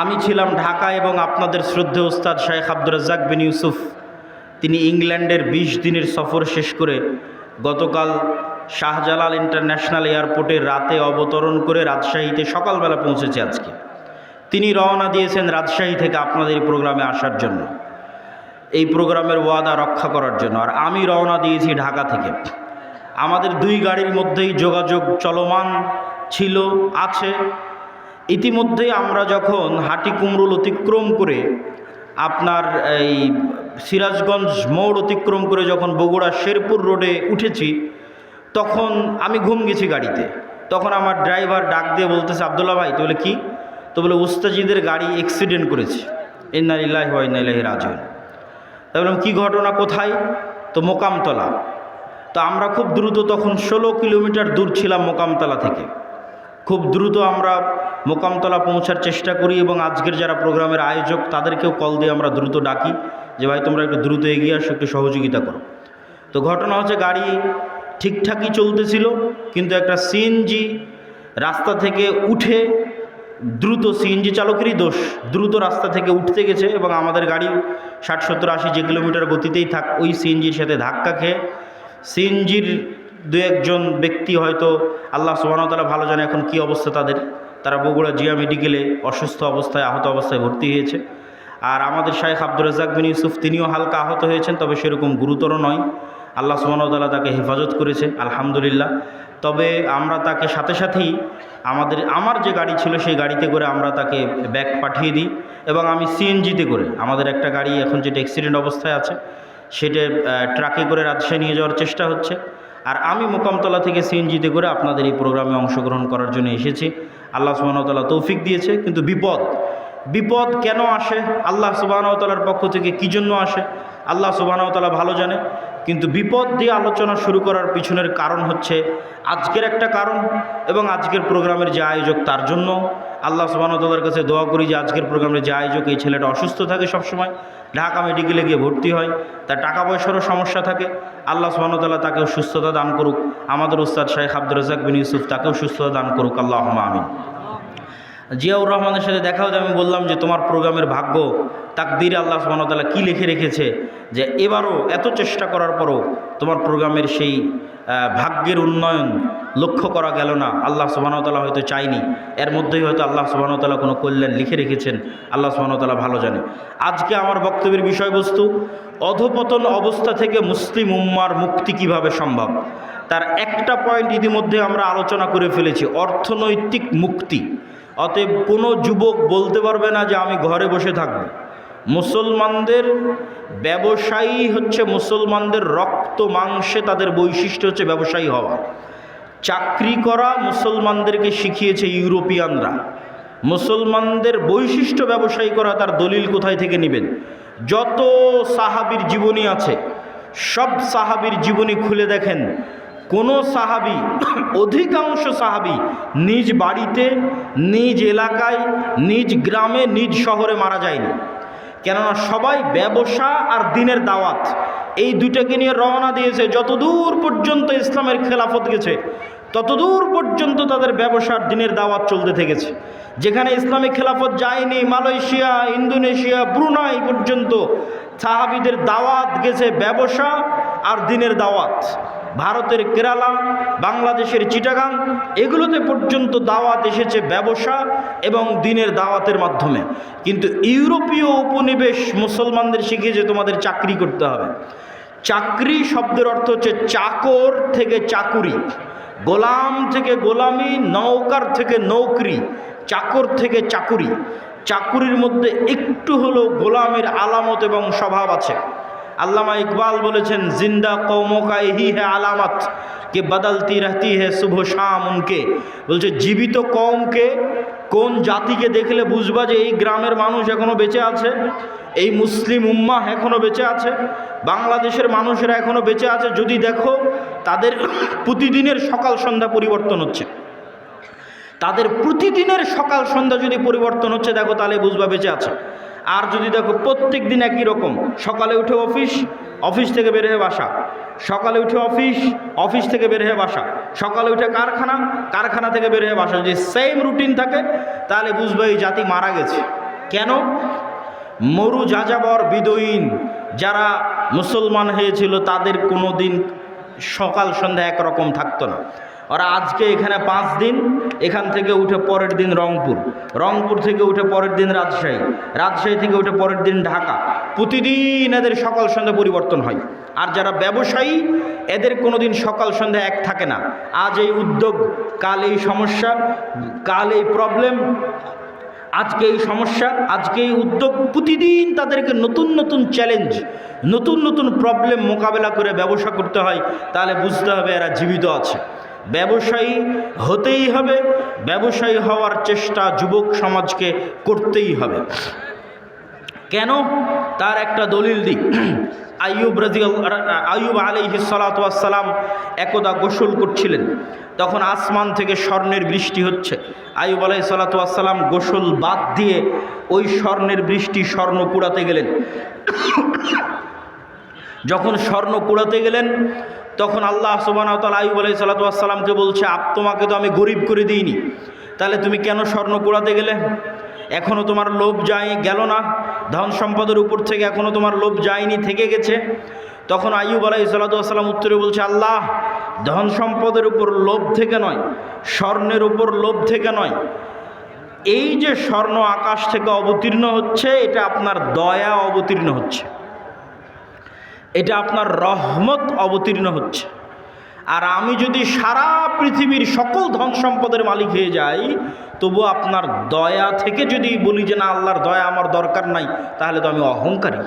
আমি ছিলাম ঢাকা এবং আপনাদের শ্রদ্ধে ওস্তাদ শেখ আব্দুর রাজ্জাক বিন ইউসুফ। তিনি ইংল্যান্ডের ২০ দিনের সফর শেষ করে গতকাল শাহজালাল ইন্টারন্যাশনাল এয়ারপোর্টে রাতে অবতরণ করে রাজশাহীতে সকালবেলা পৌঁছেছে আজকে। তিনি রওনা দিয়েছেন রাজশাহী থেকে আপনাদের এই প্রোগ্রামে আসার জন্য, এই প্রোগ্রামের ওয়াদা রক্ষা করার জন্য। আর আমি রওনা দিয়েছি ঢাকা থেকে। আমাদের দুই গাড়ির মধ্যেই যোগাযোগ চলমান ছিল, আছে। ইতিমধ্যে আমরা যখন হাটি কুমরুল অতিক্রম করে আপনার এই সিরাজগঞ্জ মোড় অতিক্রম করে যখন বগুড়া শেরপুর রোডে উঠেছি, তখন আমি ঘুম গেছি গাড়িতে। তখন আমার ড্রাইভার ডাক দিয়ে বলতেছে আবদুল্লা ভাই। তো বলে, কি? তো বলে, উস্তাজিদের গাড়ি অ্যাক্সিডেন্ট করেছে। ইন্নালিল্লাহ ওয়াইনাল্লাহি রাজন তাই বললাম, কী ঘটনা? কোথায়? তো মোকামতলা। তো আমরা খুব দ্রুত তখন ষোলো কিলোমিটার দূর ছিলাম মোকামতলা থেকে। খুব দ্রুত আমরা মোকামতলা পৌঁছার চেষ্টা করি এবং আজকের যারা প্রোগ্রামের আয়োজক, তাদেরকেও কল দিয়ে আমরা দ্রুত ডাকি যে, ভাই, তোমরা একটু দ্রুত এগিয়ে আসো, একটু সহযোগিতা করো। তো ঘটনা হচ্ছে গাড়ি ঠিকঠাকই চলতেছিল, কিন্তু একটা সিএনজি রাস্তা থেকে উঠে দ্রুত সিএনজি চালকেরই দোষ। দ্রুত রাস্তা থেকে উঠতে গেছে এবং আমাদের গাড়ি ষাট, সত্তর, আশি যে কিলোমিটার গতিতেই থাক, ওই সিএনজির সাথে ধাক্কা খেয়ে সিএনজির দু একজন ব্যক্তি হয়তো আল্লাহ সুবাহতালা ভালো জানে এখন কি অবস্থা তাদের। তারা বগুড়া জিয়া মেডিকেলে অসুস্থ অবস্থায়, আহত অবস্থায় ভর্তি হয়েছে। আর আমাদের শাহেখ আব্দুর রাজাক বিন ইউসুফ, তিনিও হালকা আহত হয়েছেন, তবে সেরকম গুরুতর নয়। আল্লাহ সুবাহতাল্লাহ তাকে হেফাজত করেছে, আলহামদুলিল্লাহ। তবে আমরা তাকে সাথে সাথেই আমাদের, আমার যে গাড়ি ছিল সেই গাড়িতে করে আমরা তাকে ব্যাগ পাঠিয়ে দিই এবং আমি সিএনজিতে করে, আমাদের একটা গাড়ি এখন যেটা অ্যাক্সিডেন্ট অবস্থায় আছে, সেটা ট্রাকে করে রাজশাহী নিয়ে যাওয়ার চেষ্টা হচ্ছে। আর আমি মোকামতলা থেকে সিএনজিতে করে আপনাদের এই প্রোগ্রামে অংশগ্রহণ করার জন্য এসেছি। আল্লাহ সুবাহতাল্লাহ তৌফিক দিয়েছে, কিন্তু বিপদ বিপদ কেন আসে? আল্লাহ সুবাহতালার পক্ষ থেকে কী জন্য আসে? আল্লাহ সুবাহতালা ভালো জানে, কিন্তু বিপদ দিয়ে আলোচনা শুরু করার পিছনের কারণ হচ্ছে আজকের একটা কারণ এবং আজকের প্রোগ্রামের যে আয়োজক তার জন্য। আল্লাহ সুবাহতালার কাছে দোয়া করি যে আজকের প্রোগ্রামের যে আয়োজক এই ছেলেটা অসুস্থ থাকে সবসময়, ঢাকা মেডিকেলে গিয়ে ভর্তি হয়, তার টাকা পয়সারও সমস্যা থাকে আল্লাহ সুবাহতাল্লাহ তাকেও সুস্থতা দান করুক। আমাদের উস্তাদ শাহেখ আব্দুল রাজাক বিন ইউসুফ তাকেও সুস্থতা দান করুক। আল্লাহ আমিন। জিয়াউর রহমানের সাথে দেখা হতে আমি বললাম যে, তোমার প্রোগ্রামের ভাগ্য, তাকদির আল্লাহ সুবাহতাল্লাহ কী লিখে রেখেছে? যে, এবারও এত চেষ্টা করার পরও তোমার প্রোগ্রামের সেই ভাগ্যের উন্নয়ন লক্ষ্য করা গেল না। আল্লাহ সুবাহতাল্লাহ হয়তো চাইনি এর মধ্যেই হয়তো আল্লাহ সুবাহতাল্লাহ কোনো কল্যাণ লিখে রেখেছেন। আল্লাহ সুবাহতাল্লাহ ভালো জানে। আজকে আমার বক্তব্যের বিষয়বস্তু, অধপতন অবস্থা থেকে মুসলিম উম্মার মুক্তি কীভাবে সম্ভব? তার একটা পয়েন্ট ইতিমধ্যে আমরা আলোচনা করে ফেলেছি, অর্থনৈতিক মুক্তি। অতএব কোনো যুবক বলতে পারবে না যে আমি ঘরে বসে থাকব। মুসলমানদের ব্যবসায়ী হচ্ছে মুসলমানদের রক্ত মাংসে তাদের বৈশিষ্ট্য হচ্ছে ব্যবসায়ী হওয়া। চাকরি করা মুসলমানদেরকে শিখিয়েছে ইউরোপিয়ানরা। মুসলমানদের বৈশিষ্ট্য ব্যবসায়ী করা তার দলিল কোথায় থেকে নেবেন? যত সাহাবির জীবনী আছে, সব সাহাবির জীবনী খুলে দেখেন। কোনো সাহাবি, অধিকাংশ সাহাবি নিজ বাড়িতে, নিজ এলাকায়, নিজ গ্রামে, নিজ শহরে মারা যায়নি। কেননা সবাই ব্যবসা আর দিনের দাওয়াত। এই দুইটাকে নিয়ে রওনা দিয়েছে, যতদূর পর্যন্ত ইসলামের খেলাফত গেছে, ততদূর পর্যন্ত তাদের ব্যবসার দিনের দাওয়াত চলতে থেকেছে। যেখানে ইসলামিক খেলাফত যায়নি, মালয়েশিয়া, ইন্দোনেশিয়া, ব্রুনাই পর্যন্ত সাহাবিদের দাওয়াত গেছে ব্যবসা আর দিনের দাওয়াত। ভারতের কেরালা, বাংলাদেশের চিটাগাং, এগুলোতে পর্যন্ত দাওয়াত এসেছে ব্যবসা এবং দিনের দাওয়াতের মাধ্যমে। কিন্তু ইউরোপীয় উপনিবেশ মুসলমানদের শিখিয়েছে তোমাদের চাকরি করতে হবে। চাকরি শব্দের অর্থ হচ্ছে চাকর থেকে চাকুরি। গোলাম থেকে গোলামি, নৌকার থেকে নৌকরি, চাকর থেকে চাকুরি। চাকুরির মধ্যে একটু হলো গোলামের আলামত এবং স্বভাব আছে। আল্লামা ইকবাল বলেছেন, জিন্দা কৌমকা এহি হে আলামত, কে বদলতি রহতি হে শুভ শাম উনকে। বলছে, জীবিত কৌমকে কোন জাতিকে দেখলে বুঝবা যে এই গ্রামের মানুষ এখনও বেঁচে আছে? এই মুসলিম উম্মাহ এখনও বেঁচে আছে? বাংলাদেশের মানুষেরা এখনও বেঁচে আছে? যদি দেখো, তাদের প্রতিদিনের সকাল সন্ধ্যা পরিবর্তন হচ্ছে। তাদের প্রতিদিনের সকাল সন্ধ্যা যদি পরিবর্তন হচ্ছে, দেখো তাহলে বুঝবা বেঁচে আছে। আর যদি দেখো প্রত্যেক দিন একই রকম, সকালে উঠে অফিস অফিস থেকে বের হয়ে বাসা। সকালে উঠে অফিস অফিস থেকে বের হয়ে বাসা। সকালে উঠে কারখানা কারখানা থেকে বের হয়ে বাসা। যদি সেম রুটিন থাকে, তাহলে বুঝবে এই জাতি মারা গেছে। কেন? মরু যাযাবর বিদয়ীন যারা মুসলমান হয়েছিল, তাদের কোনো দিন সকাল সন্ধ্যা একরকম থাকতো না। ওরা আজকে এখানে পাঁচ দিন, এখান থেকে উঠে পরের দিন রংপুর। রংপুর থেকে উঠে পরের দিন রাজশাহী। রাজশাহী থেকে উঠে পরের দিন ঢাকা। প্রতিদিন এদের সকাল সন্ধ্যা পরিবর্তন হয়। আর যারা ব্যবসায়ী, এদের কোনো দিন সকাল সন্ধ্যা এক থাকে না। আজ এই উদ্যোগ, কাল এই সমস্যা, কাল এই প্রবলেম আজকে এই সমস্যা, আজকে এই উদ্যোগ, প্রতিদিন তাদেরকে নতুন নতুন চ্যালেঞ্জ নতুন নতুন প্রবলেম মোকাবেলা করে ব্যবসা করতে হয়। তাহলে বুঝতে হবে এরা জীবিত আছে। ব্যবসায়ী হতেই হবে, ব্যবসায়ী হওয়ার চেষ্টা যুবক সমাজকে করতেই হবে। কেন? তার একটা দলিল দিই। আইয়ুব রাজি আইয়ুব আলাইহি সালাম একদা গোসল করছিলেন। তখন আসমান থেকে স্বর্ণের বৃষ্টি হচ্ছে। আইয়ুব আলাই সালাতাম গোসল বাদ দিয়ে ওই স্বর্ণের বৃষ্টি স্বর্ণ কুড়াতে গেলেন। যখন স্বর্ণ কুড়াতে গেলেন তখন আল্লাহ সুবান আইব আলাই সাল্লাতামকে বলছে, আপ, তোমাকে তো আমি গরিব করে দিইনি। তাহলে তুমি কেন স্বর্ণ কুড়াতে গেলে? এখনও তোমার লোভ যায় গেল না। ধন সম্পদের উপর থেকে এখনও তোমার লোভ যায়নি, থেকে গেছে। তখন আইব আলাই সাল্লাতাম উত্তরে বলছে, আল্লাহ, ধন সম্পদের উপর লোভ থেকে নয়, স্বর্ণের উপর লোভ থেকে নয়। এই যে স্বর্ণ আকাশ থেকে অবতীর্ণ হচ্ছে, এটা আপনার দয়া অবতীর্ণ হচ্ছে। এটা আপনার রহমত অবতীর্ণ হচ্ছে। আর আমি যদি সারা পৃথিবীর সকল ধন সম্পদের মালিক হয়ে যাই, তবু আপনার দয়া থেকে যদি বলি যে, না, আল্লাহর দয়া আমার দরকার নাই, তাহলে তো আমি অহংকারী।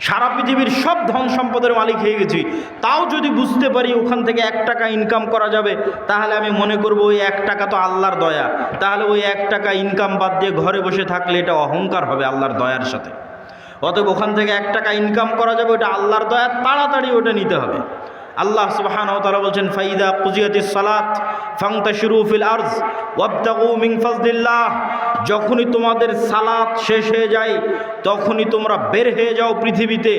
সারা পৃথিবীর সব ধন সম্পদের মালিক হয়ে গেছি। তাও যদি বুঝতে পারি ওখান থেকে এক টাকা ইনকাম করা যাবে, তাহলে আমি মনে করব ওই এক টাকা তো আল্লাহর দয়া। তাহলে ওই এক টাকা ইনকাম বাদ দিয়ে ঘরে বসে থাকলে এটা অহংকার হবে আল্লাহর দয়ার সাথে। অতএব ওখান থেকে এক টাকা ইনকাম করা যাবে ওটা আল্লাহর দয়া তাড়াতাড়ি ওটা নিতে হবে। আল্লাহ সুবহান তারা বলছেন, ফাইদা কুজিয়াতি সালাত ফাংতা শুরু ফিল আর্জ ওয়াবতাগু মিন ফাজলিল্লাহ। যখনই তোমাদের সালাত শেষ হয়ে যায়, তখনই তোমরা বের হয়ে যাও পৃথিবীতে।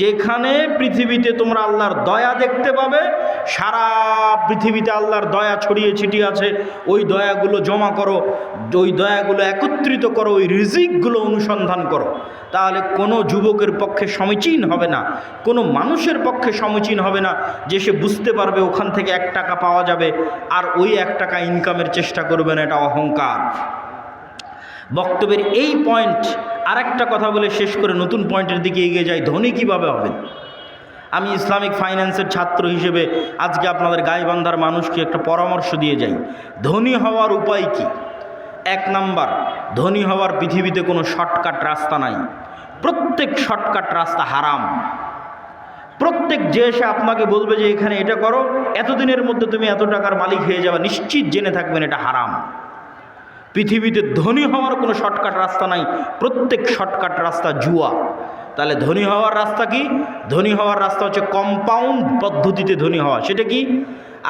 যেখানে পৃথিবীতে তোমরা আল্লাহর দয়া দেখতে পাবে, সারা পৃথিবীতে আল্লাহর দয়া ছড়িয়ে ছিটিয়ে আছে। ওই দয়াগুলো জমা করো, ওই দয়াগুলো একত্রিত করো, ওই রিজিকগুলো অনুসন্ধান করো। তাহলে কোনো যুবকের পক্ষে সমীচীন হবে না, কোনো মানুষের পক্ষে সমীচীন হবে না যে সে বুঝতে পারবে ওখান থেকে এক টাকা পাওয়া যাবে, আর ওই এক টাকা ইনকামের চেষ্টা করবে না, এটা অহংকার। বক্তব্যের এই পয়েন্ট আর একটা কথা বলে শেষ করে নতুন পয়েন্টের দিকে এগিয়ে যাই, ধনী কীভাবে হবেন? আমি ইসলামিক ফাইন্যান্সের ছাত্র হিসেবে আজকে আপনাদের গাইবান্ধার মানুষকে একটা পরামর্শ দিয়ে যাই। ধনী হওয়ার উপায় কি? এক নাম্বার, ধনী হওয়ার পৃথিবীতে কোনো শর্টকাট রাস্তা নাই। প্রত্যেক শর্টকাট রাস্তা হারাম। প্রত্যেক যে এসে আপনাকে বলবে যে, এখানে এটা করো, এতদিনের মধ্যে তুমি এত টাকার মালিক হয়ে যাবে। নিশ্চিত জেনে থাকবেন এটা হারাম। পৃথিবীতে ধনী হওয়ার কোনো শর্টকাট রাস্তা নাই, প্রত্যেক শর্টকাট রাস্তা জুয়া। তাহলে ধনী হওয়ার রাস্তা কি? ধনী হওয়ার রাস্তা হচ্ছে কম্পাউন্ড পদ্ধতিতে ধনী হওয়া। সেটা কি?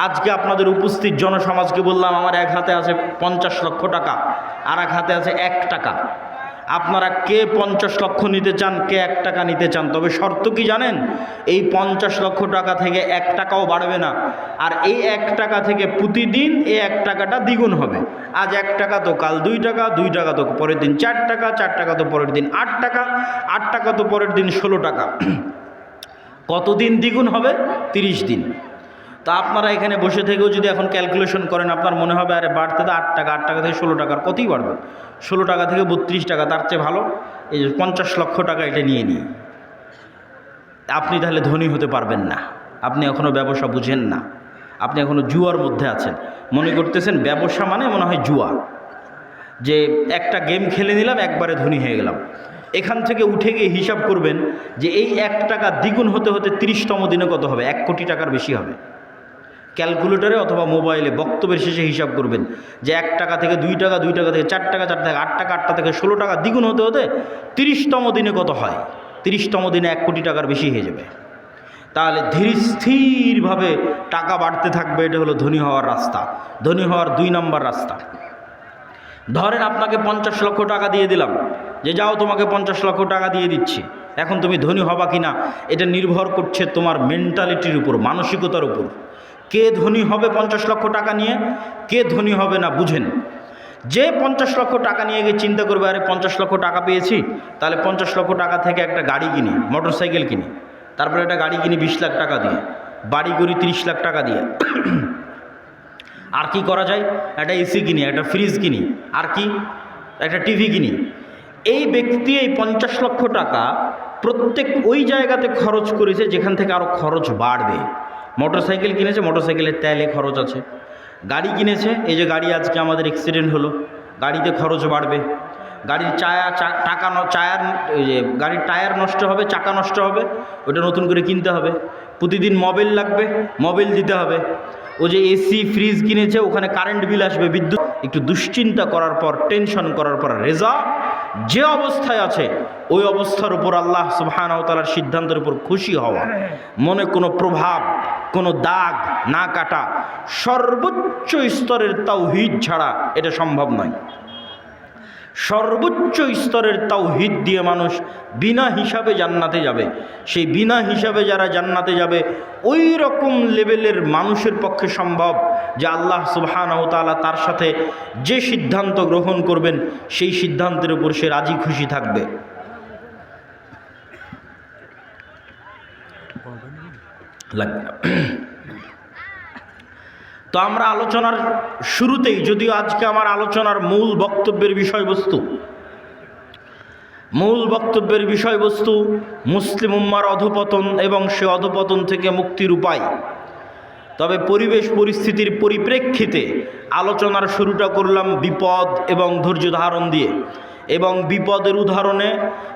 আজকে আপনাদের উপস্থিত জনসমাজকে বললাম, আমার এক হাতে আছে পঞ্চাশ লক্ষ টাকা, আর এক হাতে আছে এক টাকা। আপনারা কে পঞ্চাশ লক্ষ নিতে চান, কে এক টাকা নিতে চান? তবে শর্ত কি জানেন? এই পঞ্চাশ লক্ষ টাকা থেকে এক টাকাও বাড়বে না। আর এই এক টাকা থেকে প্রতিদিন এই এক টাকাটা দ্বিগুণ হবে। আজ এক টাকা তো কাল দুই টাকা দুই টাকা তো পরের দিন চার টাকা চার টাকা তো পরের দিন আট টাকা আট টাকা তো পরের দিন ষোলো টাকা। কতদিন দ্বিগুণ হবে? তিরিশ দিন। তা আপনারা এখানে বসে থেকেও যদি এখন ক্যালকুলেশন করেন, আপনার মনে হবে, আরে বাড়তে তো আট টাকা আট টাকা থেকে ষোলো টাকার কতই বাড়বে? ষোলো টাকা থেকে বত্রিশ টাকা, তার চেয়ে ভালো এই যে পঞ্চাশ লক্ষ টাকা এটা নিয়ে নিই আপনি তাহলে ধনী হতে পারবেন না। আপনি এখনও ব্যবসা বুঝেন না। আপনি এখনও জুয়ার মধ্যে আছেন। মনে করতেছেন ব্যবসা মানে মনে হয় জুয়া। যে একটা গেম খেলে নিলাম, একবারে ধনী হয়ে গেলাম। এখান থেকে উঠে গিয়ে হিসাব করবেন যে এই এক টাকা দ্বিগুণ হতে হতে তিরিশতম দিনে কত হবে? এক কোটি টাকার বেশি হবে। ক্যালকুলেটরে অথবা মোবাইলে বক্তব্যের শেষে হিসাব করবেন যে এক টাকা থেকে দুই টাকা দুই টাকা থেকে চার টাকা চার টাকা, আট টাকা আটটা থেকে ষোলো টাকা দ্বিগুণ হতে হতে তিরিশতম দিনে কত হয়? তিরিশতম দিনে এক কোটি টাকার বেশি হয়ে যাবে। তাহলে ধীর স্থিরভাবে টাকা বাড়তে থাকবে, এটা হলো ধনী হওয়ার রাস্তা। ধনী হওয়ার দুই নম্বর রাস্তা। ধরেন আপনাকে পঞ্চাশ লক্ষ টাকা দিয়ে দিলাম, যে যাও তোমাকে পঞ্চাশ লক্ষ টাকা দিয়ে দিচ্ছি। এখন তুমি ধনী হবা কি না এটা নির্ভর করছে তোমার মেন্টালিটির উপর, মানসিকতার উপর। কে ধনী হবে পঞ্চাশ লক্ষ টাকা নিয়ে, কে ধনী হবে না বুঝেন। যে পঞ্চাশ লক্ষ টাকা নিয়ে গিয়ে চিন্তা করবে, আরে পঞ্চাশ লক্ষ টাকা পেয়েছি, তাহলে পঞ্চাশ লক্ষ টাকা থেকে একটা গাড়ি কিনি মোটর সাইকেল কিনি। তারপরে একটা গাড়ি কিনি বিশ লাখ টাকা দিয়ে, বাড়ি করি তিরিশ লাখ টাকা দিয়ে। আর কি করা যায়? একটা এসি কিনি, একটা ফ্রিজ কিনি। আর কি? একটা টিভি কিনি। এই ব্যক্তি এই পঞ্চাশ লক্ষ টাকা প্রত্যেক ওই জায়গাতে খরচ করেছে যেখান থেকে আরও খরচ বাড়বে। মোটর সাইকেল কিনেছে মোটর সাইকেলের তেলে খরচ আছে। গাড়ি কিনেছে, এই যে গাড়ি আজকে আমাদের অ্যাক্সিডেন্ট হলো, গাড়িতে খরচ বাড়বে। গাড়ির চায়া টাকা চায়ার যে গাড়ির টায়ার নষ্ট হবে, চাকা নষ্ট হবে, ওটা নতুন করে কিনতে হবে। প্রতিদিন মোবাইল লাগবে, মোবাইল দিতে হবে। ও যে এসি, ফ্রিজ কিনেছে, ওখানে কারেন্ট বিল আসবে, বিদ্যুৎ। একটু দুশ্চিন্তা করার পর, টেনশন করার পর, রেজা যে অবস্থায় আছে, ওই অবস্থার উপর আল্লাহ সুবাহানতালার সিদ্ধান্তের উপর খুশি হওয়া। মনে কোনো প্রভাব, কোনো দাগ না কাটা, সর্বোচ্চ স্তরের তাওহিদ ছাড়া এটা সম্ভব নয়। সর্বোচ্চ স্তরের তাওহিদ দিয়ে মানুষ বিনা হিসাবে জান্নাতে যাবে সেই বিনা হিসাবে যারা জান্নাতে যাবে ওই রকম লেভেলের মানুষের পক্ষে সম্ভব যে আল্লাহ সুবহানাহু তাআলা তার সাথে যে সিদ্ধান্ত গ্রহণ করবেন, সেই সিদ্ধান্তের উপর সে রাজি খুশি থাকবে। তো আমরা আলোচনার শুরুতেই, যদিও আজকে আমার আলোচনার মূল বক্তব্যের বিষয়বস্তু, মূল বক্তব্যের বিষয়বস্তু মুসলিম উম্মার অধপতন এবং সে অধপতন থেকে মুক্তির উপায়। তবে পরিবেশ পরিস্থিতির পরিপ্রেক্ষিতে আলোচনার শুরুটা করলাম বিপদ এবং ধৈর্য ধারণ দিয়ে। এবং বিপদের উদাহরণে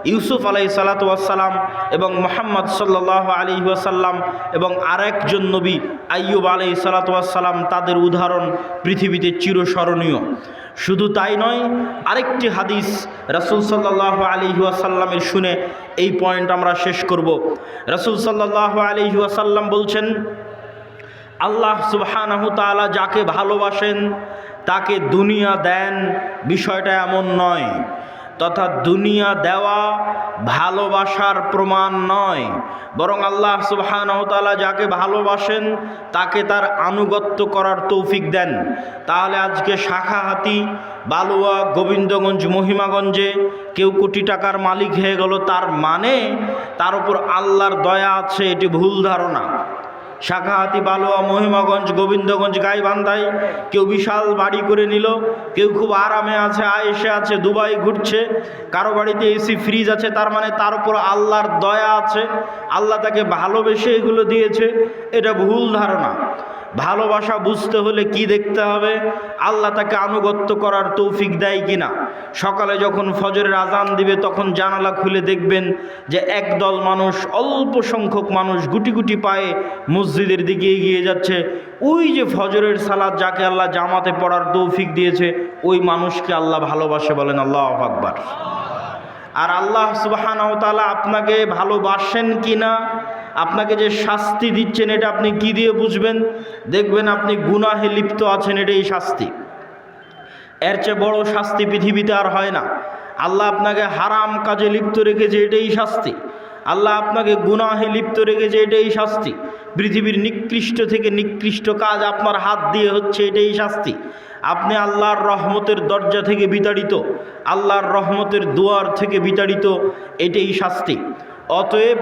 ইউসুফ আলাই সালাতাম এবং মোহাম্মদ সাল্লাহ আলী ওয়াসাল্লাম এবং আরেকজন নবী আইয়ুব আলাই সালাতাম তাদের উদাহরণ পৃথিবীতে চিরস্মরণীয়। শুধু তাই নয়, আরেকটি হাদিস রাসুল সাল্লাহ আলী ওয়াসাল্লামের শুনে এই পয়েন্ট আমরা শেষ করব। রাসুল সাল্লাহ আলী ওয়াসাল্লাম বলছেন, আল্লাহ তাআলা যাকে ভালোবাসেন, তাকে দুনিয়া দেন বিষয়টা এমন নয়। তথা দুনিয়া দেওয়া ভালোবাসার প্রমাণ নয়। বরং আল্লাহ সুবহানাহু তাআলা যাকে ভালোবাসেন, তাকে তার আনুগত্য করার তৌফিক দেন। তাহলে আজকে শাখাহাতি, বালুয়া, গোবিন্দগঞ্জ, মহিমাগঞ্জে কেউ কোটি টাকার মালিক হয়ে গেল, তার মানে তার উপর আল্লাহর দয়া আছে, এটি ভুল ধারণা। শাখাহাতি বালোয়া, মহিমাগঞ্জ, গোবিন্দগঞ্জ, গাইবান্ধায় কেউ বিশাল বাড়ি করে নিল, কেউ খুব আরামে আছে, আয়েসে আছে, দুবাই ঘুরছে, কারও বাড়িতে এসি ফ্রিজ আছে, তার মানে তার উপর আল্লাহর দয়া আছে, আল্লাহ তাকে ভালোবেসে এগুলো দিয়েছে, এটা ভুল ধারণা। ভালোবাসা বুঝতে হলে কি দেখতে হবে? আল্লাহ তাকে আনুগত্য করার তৌফিক দেয় কিনা? সকালে যখন ফজরের আজান দিবে, তখন জানালা খুলে দেখবেন যে একদল মানুষ, অল্প সংখ্যক মানুষ গুটি গুটি পায়ে মসজিদের দিকে এগিয়ে যাচ্ছে। ওই যে ফজরের সালাদ যাকে আল্লাহ জামাতে পড়ার তৌফিক দিয়েছে, ওই মানুষকে আল্লাহ ভালোবাসে বলেন, আল্লাহ আকবার। আর আল্লাহ সুবাহানাও আপনাকে ভালোবাসেন কি না আপনাকে যে শাস্তি দিচ্ছেন, এটা আপনি কি দিয়ে বুঝবেন? দেখবেন আপনি গুনাহে লিপ্ত আছেন, এটাই শাস্তি। এর চেয়ে বড় শাস্তি পৃথিবীতে আর হয় না। আল্লাহ আপনাকে হারাম কাজে লিপ্ত রেখেছে, এটাই শাস্তি। আল্লাহ আপনাকে গুনাহে লিপ্ত রেখেছে, এটাই শাস্তি। পৃথিবীর নিকৃষ্ট থেকে নিকৃষ্ট কাজ আপনার হাত দিয়ে হচ্ছে, এটাই শাস্তি। আপনি আল্লাহর রহমতের দরজা থেকে বিতাড়িত, আল্লাহর রহমতের দুয়ার থেকে বিতাড়িত, এটাই শাস্তি। অতএব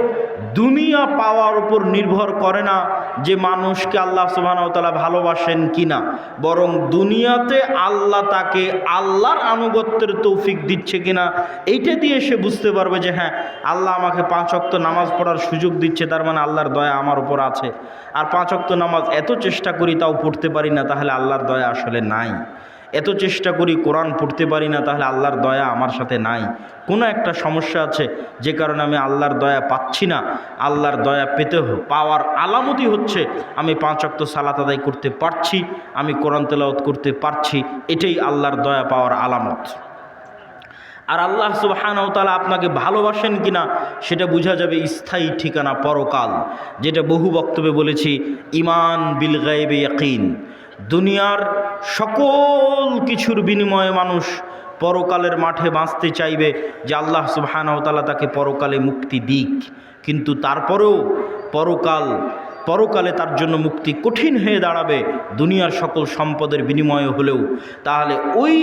দুনিয়া পাওয়ার উপর নির্ভর করে না যে মানুষকে আল্লাহ সুবাহতালা ভালোবাসেন কি না বরং দুনিয়াতে আল্লাহ তাকে আল্লাহর আনুগত্যের তৌফিক দিচ্ছে কিনা, এইটা দিয়ে সে বুঝতে পারবে যে হ্যাঁ আল্লাহ আমাকে পাঁচ অক্ত নামাজ পড়ার সুযোগ দিচ্ছে, তার মানে আল্লাহর দয়া আমার উপর আছে। আর পাঁচ অক্ত নামাজ এত চেষ্টা করি তাও পড়তে পারি না, তাহলে আল্লাহর দয়া আসলে নাই। এত চেষ্টা করি কোরআন পড়তে পারি না, তাহলে আল্লাহর দয়া আমার সাথে নাই। কোনো একটা সমস্যা আছে, যে কারণে আমি আল্লাহর দয়া পাচ্ছি না। আল্লাহর দয়া পেতে পাওয়ার আলামতি হচ্ছে, আমি পাঁচ অক্ত সালাত আদায় করতে পারছি, আমি কোরআন তেলাওয়াত করতে পারছি, এটাই আল্লাহর দয়া পাওয়ার আলামত। আর আল্লাহ সুবহানাহু তাআলা আপনাকে ভালোবাসেন কিনা, সেটা বোঝা যাবে স্থায়ী ঠিকানা পরকাল, যেটা বহু বক্তব্যে বলেছি, ইমান বিল গায়বে ইয়াকিন। দুনিয়ার সকল কিছুর বিনিময়ে মানুষ পরকালের মাঠে বাঁচতে চাইবে যে আল্লাহ সুবহানাহু তাআলা তাকে পরকালে মুক্তি দিক। কিন্তু তারপরেও পরকাল, পরকালে তার জন্য মুক্তি কঠিন হয়ে দাঁড়াবে দুনিয়ার সকল সম্পদের বিনিময়ে হলেও। তাহলে ওই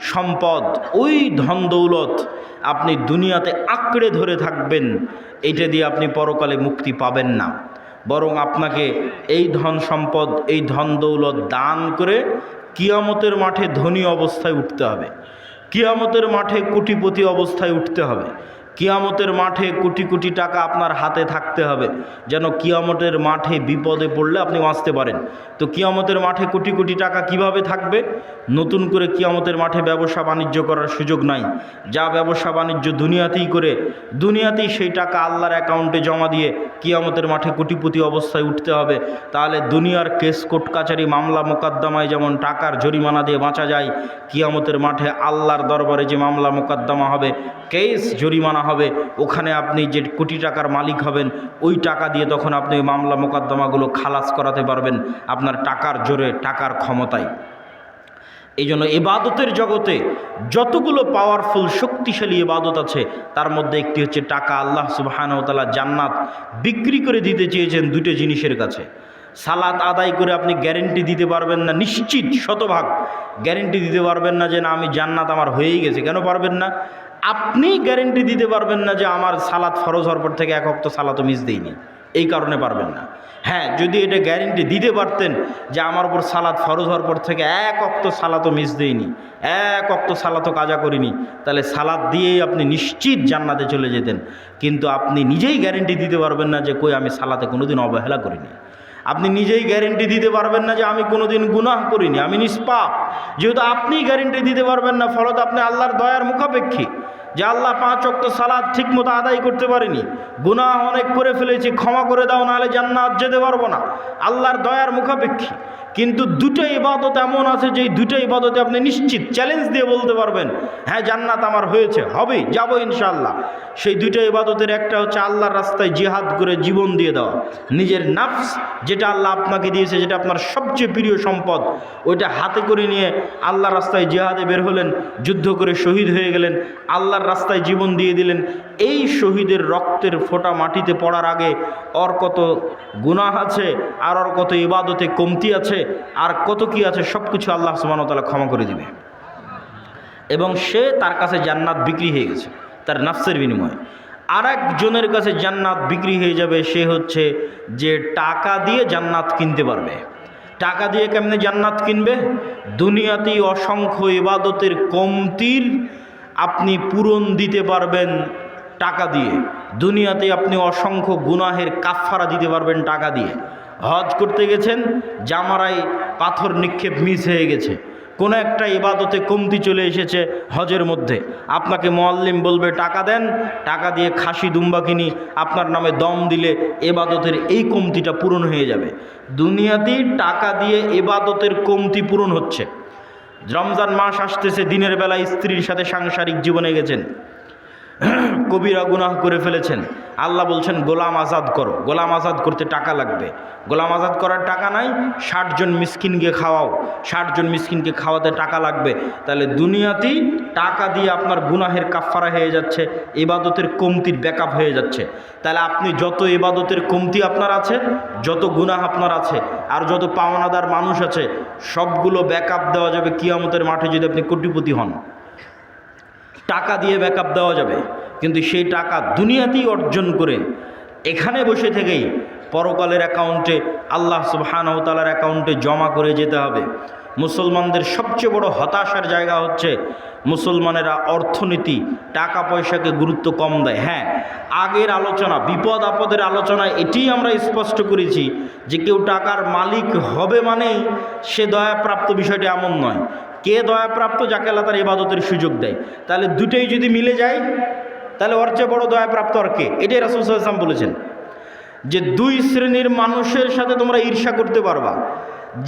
সম্পদ, ওই ধন দৌলত আপনি দুনিয়াতে আঁকড়ে ধরে থাকবেন এটা দিয়ে আপনি পরকালে মুক্তি পাবেন না। বরং আপনাকে এই ধন সম্পদ, এই ধন দৌলত দান করে কিয়ামতের মাঠে ধনী অবস্থায় উঠতে হবে। কিয়ামতের মাঠে কোটিপতি অবস্থায় উঠতে হবে। কিয়ামতের মাঠে কোটি কোটি টাকা আপনার হাতে থাকতে হবে। যেন কিয়ামতের মাঠে বিপদে পড়লে আপনি বাঁচতে পারেন। তো কিয়ামতের মাঠে কোটি কোটি টাকা কীভাবে থাকবে? নতুন করে কিয়ামতের মাঠে ব্যবসা বাণিজ্য করার সুযোগ নাই। যা ব্যবসা বাণিজ্য দুনিয়াতেই করে, দুনিয়াতেই সেই টাকা আল্লাহর অ্যাকাউন্টে জমা দিয়ে কিয়ামতের মাঠে কোটিপতি অবস্থায় উঠতে হবে। তাহলে দুনিয়ার কেস কোর্ট কাচারি মামলা মোকদ্দমায় যেমন টাকার জরিমানা দিয়ে বাঁচা যায়, কিয়ামতের মাঠে আল্লাহর দরবারে যে মামলা মোকদ্দমা হবে, কেস জরিমানা হবে, ওখানে আপনি যে কোটি টাকার মালিক হবেন, ওই টাকা দিয়ে তখন আপনি মামলা মোকদ্দমাগুলো খালাস করাতে পারবেন আপনার টাকার জোরে, টাকার ক্ষমতায়। এই জন্য এবাদতের জগতে যতগুলো পাওয়ারফুল শক্তিশালী এবাদত আছে, তার মধ্যে একটি হচ্ছে টাকা আল্লাহ সুবাহানতালা জান্নাত বিক্রি করে দিতে চেয়েছেন দুটো জিনিসের কাছে। সালাত আদায় করে আপনি গ্যারেন্টি দিতে পারবেন না, নিশ্চিত শতভাগ গ্যারেন্টি দিতে পারবেন না যে না, আমি জান্নাত আমার হয়েই গেছে। কেন পারবেন না? আপনি গ্যারেন্টি দিতে পারবেন না যে আমার সালাত ফরজ হওয়ার পর থেকে এক অক্ত সালাতও মিস দেয়নি এই কারণে পারবেন না। হ্যাঁ যদি এটা গ্যারেন্টি দিতে পারতেন যে আমার উপর সালাদ ফরজ হওয়ার পর থেকে এক অক্ত সালাতও মিস দেয়নি এক অক্ত সালাতও কাজা করিনি, তাহলে সালাদ দিয়েই আপনি নিশ্চিত জান্নাতে চলে যেতেন। কিন্তু আপনি নিজেই গ্যারেন্টি দিতে পারবেন না যে কই আমি সালাতে কোনোদিন অবহেলা করিনি। আপনি নিজেই গ্যারেন্টি দিতে পারবেন না যে আমি কোনোদিন গুনাহ করিনি, আমি নিষ্পাপ। যেহেতু আপনি গ্যারেন্টি দিতে পারবেন না, ফলত আপনি আল্লাহর দয়ার মুখাপেক্ষী, যে আল্লাহ পাঁচ অক্ত সালাদ ঠিক মতো আদায় করতে পারিনি। গুনাহ অনেক করে ফেলেছি, ক্ষমা করে দাও, নাহলে জান্নাত যেতে পারব না। আল্লাহর দয়ার মুখাপেক্ষী। কিন্তু দুটো ইবাদত এমন আছে যে দুটো ইবাদতে আপনি নিশ্চিত চ্যালেঞ্জ দিয়ে বলতে পারবেন হ্যাঁ জান্নাত আমার হয়েছে হবে যাব ইনশাল্লাহ সেই দুটো ইবাদতের একটা হচ্ছে আল্লাহর রাস্তায় জিহাদ করে জীবন দিয়ে দেওয়া। নিজের নাফস যেটা আল্লাহ আপনাকে দিয়েছে, যেটা আপনার সবচেয়ে প্রিয় সম্পদ, ওইটা হাতে করে নিয়ে আল্লাহর রাস্তায় জিহাদে বের হলেন, যুদ্ধ করে শহীদ হয়ে গেলেন, আল্লাহর রাস্তায় জীবন দিয়ে দিলেন। এই শহীদের রক্তের ফোঁটা মাটিতে পড়ার আগে ওর কত গুনাহ আছে, আর ওর কত ইবাদতে কমতি আছে আর কত কি আছে সব কিছু আল্লাহ সুবাহতালা ক্ষমা করে দিবে। এবং সে তার কাছে জান্নাত বিক্রি হয়ে গেছে, তার নাফসের বিনিময়ে। আর একজনের কাছে জান্নাত বিক্রি হয়ে যাবে, সে হচ্ছে যে টাকা দিয়ে জান্নাত কিনতে পারবে। টাকা দিয়ে কেমনে জান্নাত কিনবে? দুনিয়াতেই অসংখ্য ইবাদতের কমতির আপনি পূরণ দিতে পারবেন টাকা দিয়ে। দুনিয়াতে আপনি অসংখ্য গুনাহের কাফারা দিতে পারবেন টাকা দিয়ে। হজ করতে গেছেন জামারাই পাথর নিক্ষেপ মিস হয়ে গেছে। কোনো একটা ইবাদতে কমতি চলে এসেছে হজের মধ্যে। আপনাকে মোয়াল্লিম বলবে, টাকা দেন। টাকা দিয়ে খাসি দুম্বা কিনি, আপনার নামে দম দিলে এবাদতের এই কমতিটা পূরণ হয়ে যাবে। দুনিয়াতেই টাকা দিয়ে এবাদতের কমতি পূরণ হচ্ছে। রমজান মাস আসতেছে, দিনের বেলা স্ত্রীর সাথে সাংসারিক জীবনে গেছেন। কবিরা গুনাহ করে ফেলেছেন। আল্লাহ বলছেন, গোলাম আজাদ করো। গোলাম আজাদ করতে টাকা লাগবে। গোলাম আজাদ করার টাকা নাই ষাটজন মিসকিনকে খাওয়াও। ষাটজন মিসকিনকে খাওয়াতে টাকা লাগবে। তাহলে দুনিয়াতেই টাকা দিয়ে আপনার গুনাহের কাফারা হয়ে যাচ্ছে, ইবাদতের কমতির ব্যাকআপ হয়ে যাচ্ছে। তাহলে আপনি যত ইবাদতের কমতি আপনার আছে, যত গুনাহ আপনার আছে, আর যত পাওনাদার মানুষ আছে, সবগুলো ব্যাকআপ দেওয়া যাবে কিয়ামতের মাঠে যদি আপনি কোটিপতি হন। টাকা দিয়ে ব্যাকআপ দেওয়া যাবে। কিন্তু সেই টাকা দুনিয়াতেই অর্জন করে এখানে বসে থেকেই পরকালের অ্যাকাউন্টে আল্লাহ সুবাহানতালার অ্যাকাউন্টে জমা করে যেতে হবে। মুসলমানদের সবচেয়ে বড় হতাশার জায়গা হচ্ছে মুসলমানেরা অর্থনীতি টাকা পয়সাকে গুরুত্ব কম দেয়। হ্যাঁ আগের আলোচনা, বিপদ আপদের আলোচনায় এটি আমরা স্পষ্ট করেছি যে কেউ টাকার মালিক হবে মানেই সে দয়াপ্রাপ্ত বিষয়টি এমন নয়। কে দয়াপ্রাপ্ত যাকে আল্লাহ তার ইবাদতের সুযোগ দেয়? তাহলে দুটোই যদি মিলে যায়, তাহলে ওর চেয়ে বড় দয়াপ্রাপ্ত আর কে? এটাই রাসুল সাল্লাম বলেছেন। যে দুই শ্রেণির মানুষের সাথে তোমরা ঈর্ষা করতে পারবা।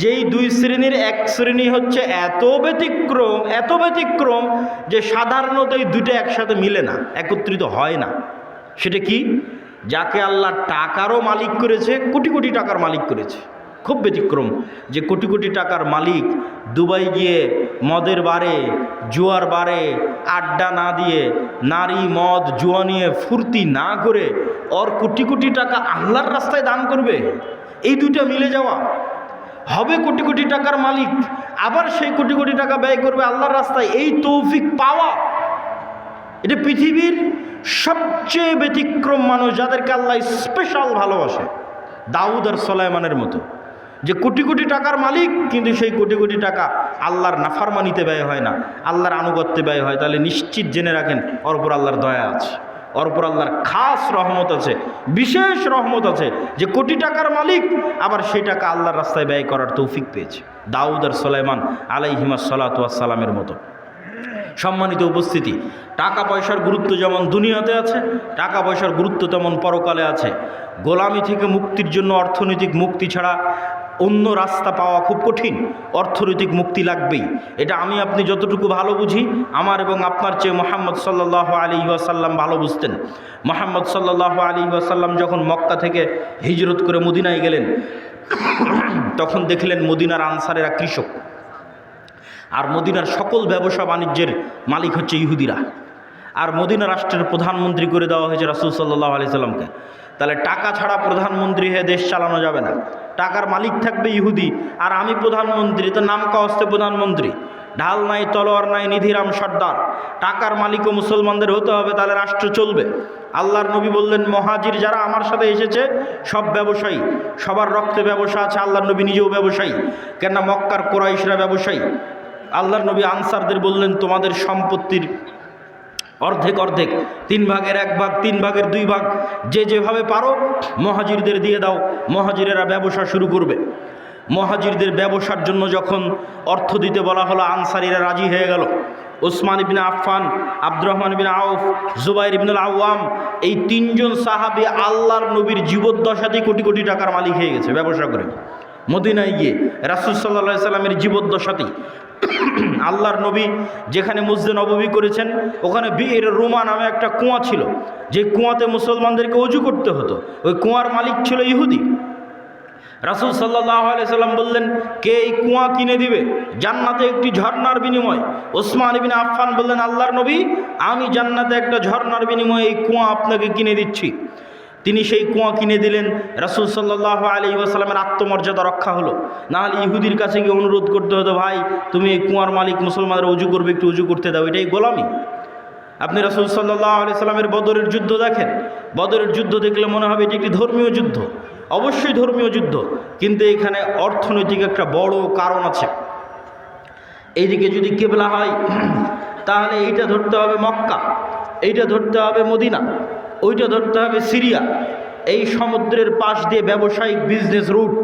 যেই দুই শ্রেণির এক শ্রেণি হচ্ছে এত ব্যতিক্রম এত ব্যতিক্রম যে সাধারণত এই দুটো একসাথে মিলে না, একত্রিত হয় না। সেটা কি? যাকে আল্লাহ টাকারও মালিক করেছে, কোটি কোটি টাকার মালিক করেছে। খুব ব্যতিক্রম যে কোটি কোটি টাকার মালিক দুবাই গিয়ে মদের বারে, জুয়ার বারে আড্ডা না দিয়ে নারী, মদ, জুয়া নিয়ে ফুর্তি না করে ওর কোটি কোটি টাকা আল্লাহর রাস্তায় দান করবে। এই দুইটা মিলে যাওয়া। হবে কোটি কোটি টাকার মালিক, আবার সেই কোটি কোটি টাকা ব্যয় করবে আল্লাহর রাস্তায়। এই তৌফিক পাওয়া। এটা পৃথিবীর সবচেয়ে ব্যতিক্রম মানুষ যাদেরকে আল্লাহ স্পেশাল ভালোবাসে, দাউদ আর সোলাইমানের মতো। যে কোটি কোটি টাকার মালিক, কিন্তু সেই কোটি কোটি টাকা আল্লাহর নাফারমানিতে ব্যয় হয় না, আল্লাহর আনুগত্যে ব্যয় হয়। তাহলে নিশ্চিত জেনে রাখেন, ওর উপর আল্লাহর দয়া আছে, ওর উপর আল্লাহর খাস রহমত আছে, বিশেষ রহমত আছে যে কোটি টাকার মালিক, আবার সেই টাকা আল্লাহর রাস্তায় ব্যয় করার তৌফিক পেয়েছে। দাউদ আর সোলাইমান আলাইহিমা সালাতামের মতো। সম্মানিত উপস্থিতি, টাকা পয়সার গুরুত্ব যেমন দুনিয়াতে আছে, টাকা পয়সার গুরুত্ব তেমন পরকালে আছে। গোলামি থেকে মুক্তির জন্য অর্থনৈতিক মুক্তি ছাড়া অন্য রাস্তা পাওয়া খুব কঠিন। অর্থনৈতিক মুক্তি লাগবেই। এটা আমি আপনি যতটুকু ভালো বুঝি, আমার এবং আপনার চেয়ে মোহাম্মদ সাল্লাহ আলী ওয়াসাল্লাম ভালো বুঝতেন। মোহাম্মদ সাল্লাহ আলী ওয়াসাল্লাম যখন মক্কা থেকে হিজরত করে মদিনায় গেলেন, তখন দেখলেন মদিনার আনসারেরা কৃষক। আর মদিনার সকল ব্যবসা বাণিজ্যের মালিক হচ্ছে ইহুদিরা। আর মদিনা রাষ্ট্রের প্রধানমন্ত্রী করে দেওয়া হয়েছে রাসুল সাল্লাহ আলি সাল্লামকে তাহলে টাকা ছাড়া প্রধানমন্ত্রী হয়ে দেশ চালানো যাবে না। টাকার মালিক থাকবে ইহুদি। আর আমি প্রধানমন্ত্রী তো নাম কাওয়াস্তে প্রধানমন্ত্রী? ঢাল নাই, তলোয়ার নাই, নিধিরাম সর্দার। টাকার মালিকও মুসলমানদের হতে হবে, তাহলে রাষ্ট্র চলবে। আল্লাহর নবী বললেন, মহাজির যারা আমার সাথে এসেছে, সব ব্যবসায়ী। সবার রক্তে ব্যবসা আছে, আল্লাহর নবী নিজেও ব্যবসায়ী। কেননা মক্কার কোরাইশরা ব্যবসায়ী। আল্লাহর নবী আনসারদের বললেন, তোমাদের সম্পত্তির অর্ধেক অর্ধেক, তিন ভাগের এক ভাগ, তিন ভাগের দুই ভাগ, যে যেভাবে পারো মহাজিরদের দিয়ে দাও, মহাজিরেরা ব্যবসা শুরু করবে। মহাজিরদের ব্যবসার জন্য যখন অর্থ দিতে বলা হলো, আনসারিরা রাজি হয়ে গেল। ওসমান ইবিন আফফান, আব্দুর রহমান ইবিন আউফ, জুবাইর ইবিনুল আওয়াম এই তিনজন সাহাবি আল্লাহর নবীর জীবদ্দশাতেই কোটি কোটি টাকার মালিক হয়ে গেছে ব্যবসা করে। মদিনায় গিয়ে রাসুল সাল্লাহ সাল্লামের জীবদ্দশাতেই আল্লাহর নবী যেখানে মসজিদ নববী করেছেন, ওখানে বীর রুমা নামে একটা কুয়া ছিল। যে কুয়াতে মুসলমানদেরকে উজু করতে হতো। ওই কুয়ার মালিক ছিল ইহুদি। রাসুল সাল্লাহ সাল্লাম বললেন, কে এই কুয়া কিনে দিবে? জান্নাতে একটি ঝর্নার বিনিময়। ওসমান বিন আফফান বললেন, আল্লাহর নবী, আমি জান্নাতে একটা ঝর্নার বিনিময়ে এই কুয়া আপনাকে কিনে দিচ্ছি। তিনি সেই কুয়া কিনে দিলেন। রাসুল সাল্লাহ আলী ওয়াসাল্লামের আত্মমর্যাদা রক্ষা হলো। নাহলে ইহুদির কাছে গিয়ে অনুরোধ করতে হতো, ভাই, তুমি এই কুয়ার মালিক, মুসলমানরা উজু করবে, একটু উজু করতে দাও, এটাই গোলামি। আপনি রাসুল সাল্লাহ আলি সাল্লামের বদরের যুদ্ধ দেখেন। বদরের যুদ্ধ দেখলে মনে হবে এটি একটি ধর্মীয় যুদ্ধ। অবশ্যই ধর্মীয় যুদ্ধ, কিন্তু এখানে অর্থনৈতিক একটা বড় কারণ আছে। এইদিকে যদি কেবলা হয়, তাহলে এইটা ধরতে হবে মক্কা, এইটা ধরতে হবে মদিনা। ওইটা ধরতে হবে সিরিয়া। এই সমুদ্রের পাশ দিয়ে ব্যবসায়িক বিজনেস রুট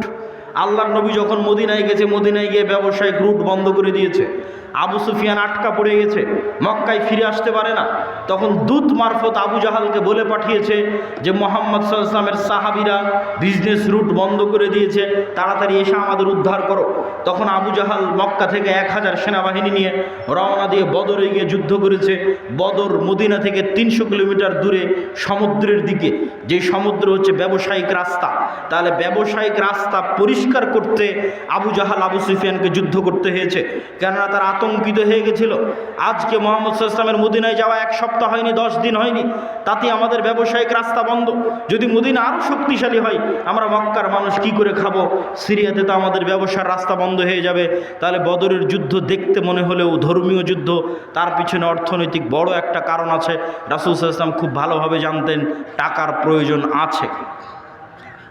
আল্লাহ নবী যখন মদিনায় গেছে, মদিনায় গিয়ে ব্যবসায়িক রুট বন্ধ করে দিয়েছে। আবু সুফিয়ান আটকা পড়ে গেছে, মক্কায় ফিরে আসতে পারে না। তখন দূত মারফত আবু জাহালকে বলে পাঠিয়েছে যে, মোহাম্মদ সাল্লামের সাহাবিরা বিজনেস রুট বন্ধ করে দিয়েছে, তাড়াতাড়ি এসে আমাদের উদ্ধার করো। তখন আবু জাহাল মক্কা থেকে এক হাজার সেনাবাহিনী নিয়ে রওনা দিয়ে বদরে গিয়ে যুদ্ধ করেছে। বদর মদিনা থেকে তিনশো কিলোমিটার দূরে সমুদ্রের দিকে। যে সমুদ্র হচ্ছে ব্যবসায়িক রাস্তা। তাহলে ব্যবসায়িক রাস্তা পরিষ্কার করতে আবু জাহাল আবু সুফিয়ানকে যুদ্ধ করতে হয়েছে। কেননা তার আতঙ্কিত হয়ে গেছিল। আজকে মোহাম্মদ ইসলামের মদিনায় যাওয়া এক সপ্তাহ হয়নি, দশ দিন হয়নি। তাতে আমাদের ব্যবসায়িক রাস্তা বন্ধ। যদি মদিনা আরও শক্তিশালী হয়, আমরা মক্কার মানুষ কি করে খাব? সিরিয়াতে তো আমাদের ব্যবসার রাস্তা বন্ধ হয়ে যাবে। তাহলে বদরের যুদ্ধ দেখতে মনে হলেও ধর্মীয় যুদ্ধ, তার পিছনে অর্থনৈতিক বড় একটা কারণ আছে। রাসুল ইসলাম খুব ভালোভাবে জানতেন, টাকার প্রয়োজন আছে।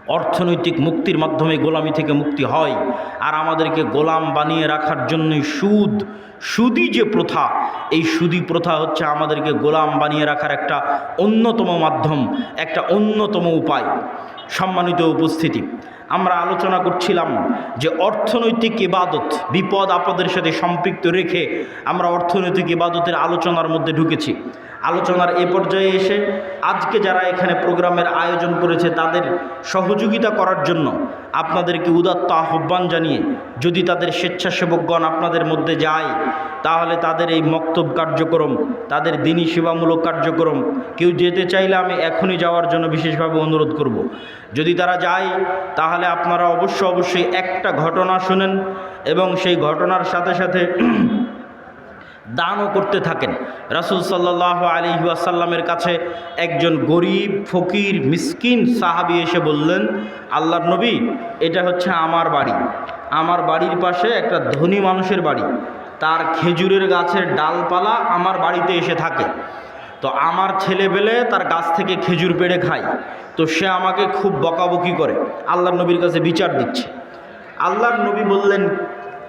অর্থনৈতিক মুক্তির মাধ্যমে গোলামি থেকে মুক্তি হয়। আর আমাদেরকে গোলাম বানিয়ে রাখার জন্যই সুদ সুদি যে প্রথা, এই সুদি প্রথা হচ্ছে আমাদেরকে গোলাম বানিয়ে রাখার একটা অন্যতম মাধ্যম, একটা অন্যতম উপায়, সম্মানিত উপস্থিতি। আমরা আলোচনা করছিলাম যে অর্থনৈতিক ইবাদত, বিপদ আপদের সাথে সম্পৃক্ত রেখে আমরা অর্থনৈতিক ইবাদতের আলোচনার মধ্যে ঢুকেছি। আলোচনার এ পর্যায়ে এসে আজকে যারা এখানে প্রোগ্রামের আয়োজন করেছে তাদের সহযোগিতা করার জন্য আপনাদেরকে উদাত্ত আহ্বান জানিয়ে যদি তাদের স্বেচ্ছাসেবকগণ আপনাদের মধ্যে যায়, তাহলে তাদের এই মক্তব কার্যক্রম, তাদের দিনী সেবামূলক কার্যক্রম, কেউ যেতে চাইলে আমি এখনই যাওয়ার জন্য বিশেষভাবে অনুরোধ করব। যদি তারা যায়, তাহলে আপনারা অবশ্য অবশ্যই একটা ঘটনা শুনেন এবং সেই ঘটনার সাথে সাথে দানও করতে থাকেন। রাসুল সাল্লাহ আলী আসাল্লামের কাছে একজন গরিব, ফকির, মিসকিন সাহাবি এসে বললেন, আল্লাহর নবী, এটা হচ্ছে আমার বাড়ি। আমার বাড়ির পাশে একটা ধনী মানুষের বাড়ি। তার খেজুরের গাছের ডালপালা আমার বাড়িতে এসে থাকে। তো আমার ছেলেবেলে তার গাছ থেকে খেজুর পেড়ে খায়। তো সে আমাকে খুব বকাবকি করে। আল্লাহ নবীর কাছে বিচার দিচ্ছে। আল্লাহর নবী বললেন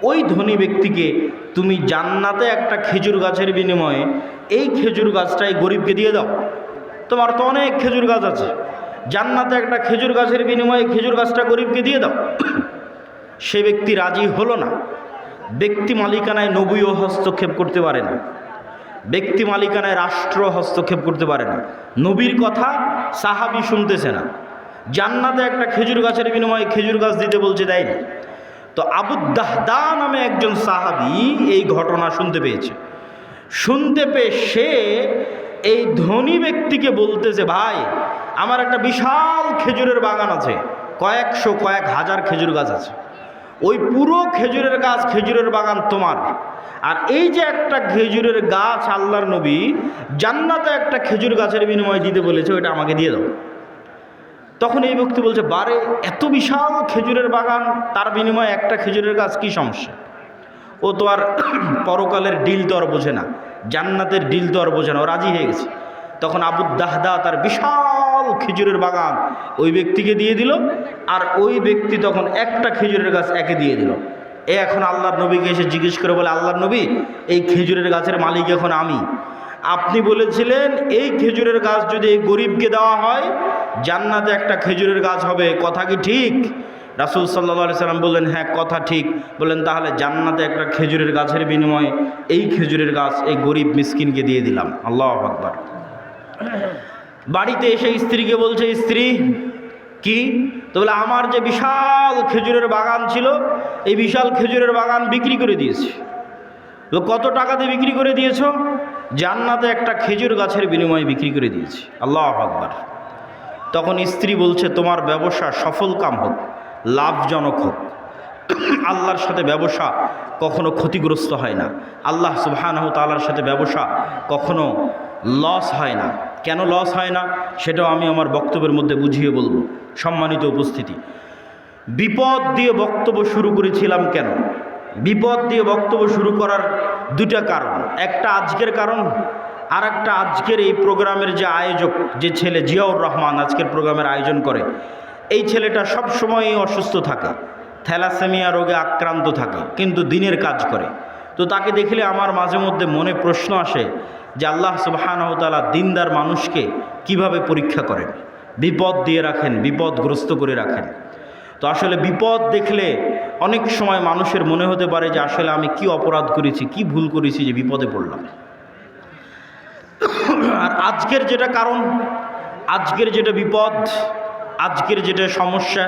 ওই ধনী ব্যক্তিকে তুমি জান্নাতে একটা খেজুর গাছের বিনিময়ে এই খেজুর গাছটাই গরিবকে দিয়ে দাও। তোমার তো অনেক খেজুর গাছ আছে। জান্নাতে একটা খেজুর গাছের বিনিময়ে খেজুর গাছটা গরিবকে দিয়ে দাও। সে ব্যক্তি রাজি হলো না। ব্যক্তি মালিকানায় নবীও হস্তক্ষেপ করতে পারে না। ব্যক্তি মালিকানায় রাষ্ট্র হস্তক্ষেপ করতে পারে না। নবীর কথা সাহাবি শুনতেছে না। জান্নাতে একটা খেজুর গাছের বিনিময়ে খেজুর গাছ দিতে বলছে দেয়নি। তো আবুদ্দাহদা নামে একজন সাহাবি এই ঘটনা শুনতে পেয়েছে। শুনতে পেয়ে সে এই ধনী ব্যক্তিকে বলতেছে ভাই, আমার একটা বিশাল খেজুরের বাগান আছে, কয়েকশো কয়েক হাজার খেজুর গাছ আছে। ওই পুরো খেজুরের গাছ খেজুরের বাগান তোমার। আর এই যে একটা খেজুরের গাছ আল্লাহর নবী, জান্নাতে একটা খেজুর গাছের বিনিময়ে দিতে বলেছে, ওইটা আমাকে দিয়ে দাও। তখন এই ব্যক্তি বলছে, বারে, এত বিশাল খেজুরের বাগান, তার বিনিময়ে একটা খেজুরের গাছ কি সমস্যা? ও তো আর পরকালের ডিল তো আর বোঝে না, জান্নাতের ডিল তো আর বোঝে না, ও রাজি হয়ে গেছে। তখন আবুদ্দাহদা তার বিশাল খেজুরের বাগান ওই ব্যক্তিকে দিয়ে দিল, আর ওই ব্যক্তি তখন একটা খেজুরের গাছ একে দিয়ে দিল। এ এখন আল্লাহর নবীকে এসে জিজ্ঞেস করে বলে, আল্লাহর নবী, এই খেজুরের গাছের মালিক এখন আমি। আপনি বলেছিলেন, এই খেজুরের গাছ যদি এই গরিবকে দেওয়া হয়, জান্নাতে একটা খেজুরের গাছ হবে। কথা কি ঠিক? রাসুল সাল্লা সাল্লাম বললেন হ্যাঁ কথা ঠিক। বললেন, তাহলে জান্নাতে একটা খেজুরের গাছের বিনিময়ে এই খেজুরের গাছ এই গরিব মিসকিনকে দিয়ে দিলাম। আল্লাহ আকবর। বাড়িতে এসে স্ত্রীকে বলছে, স্ত্রী, কি? তো বলে, আমার যে বিশাল খেজুরের বাগান ছিল, এই বিশাল খেজুরের বাগান বিক্রি করে দিয়েছি। তো কত টাকাতে বিক্রি করে দিয়েছ? জান্নাতে একটা খেজুর গাছের বিনিময়ে বিক্রি করে দিয়েছি। আল্লাহ আকবর। তখন স্ত্রী বলছে, তোমার ব্যবসা সফল কাম হোক, লাভজনক হোক। আল্লাহর সাথে ব্যবসা কখনো ক্ষতিগ্রস্ত হয় না। আল্লাহ সুবহানাহু তাআলার সাথে ব্যবসা কখনো লস হয় না। কেন লস হয় না? সেটাও আমি আমার বক্তব্যের মধ্যে বুঝিয়ে বলব। সম্মানিত উপস্থিতি। বিপদ দিয়ে বক্তব্য শুরু করেছিলাম কেন? বিপদ দিয়ে বক্তব্য শুরু করার দুটা কারণ। একটা আজকের কারণ আর একটা আজকের এই প্রোগ্রামের যে আয়োজক, যে ছেলে জিয়াউর রহমান আজকের প্রোগ্রামের আয়োজন করে, এই ছেলেটা সব সময়ই অসুস্থ থাকে, থ্যালাসেমিয়া রোগে আক্রান্ত থাকে, কিন্তু দিনের কাজ করে। তো তাকে দেখলে আমার মাঝে মধ্যে মনে প্রশ্ন আসে যে আল্লাহ সুবাহানহতালা দিনদার মানুষকে কীভাবে পরীক্ষা করেন? বিপদ দিয়ে রাখেন, বিপদগ্রস্ত করে রাখেন। তো আসলে বিপদ দেখলে অনেক সময় মানুষের মনে হতে পারে যে আসলে আমি কি অপরাধ করেছি, কি ভুল করেছি যে বিপদে পড়লাম। আর আজকের যেটা কারণ, আজকের যেটা বিপদ, আজকের যেটা সমস্যা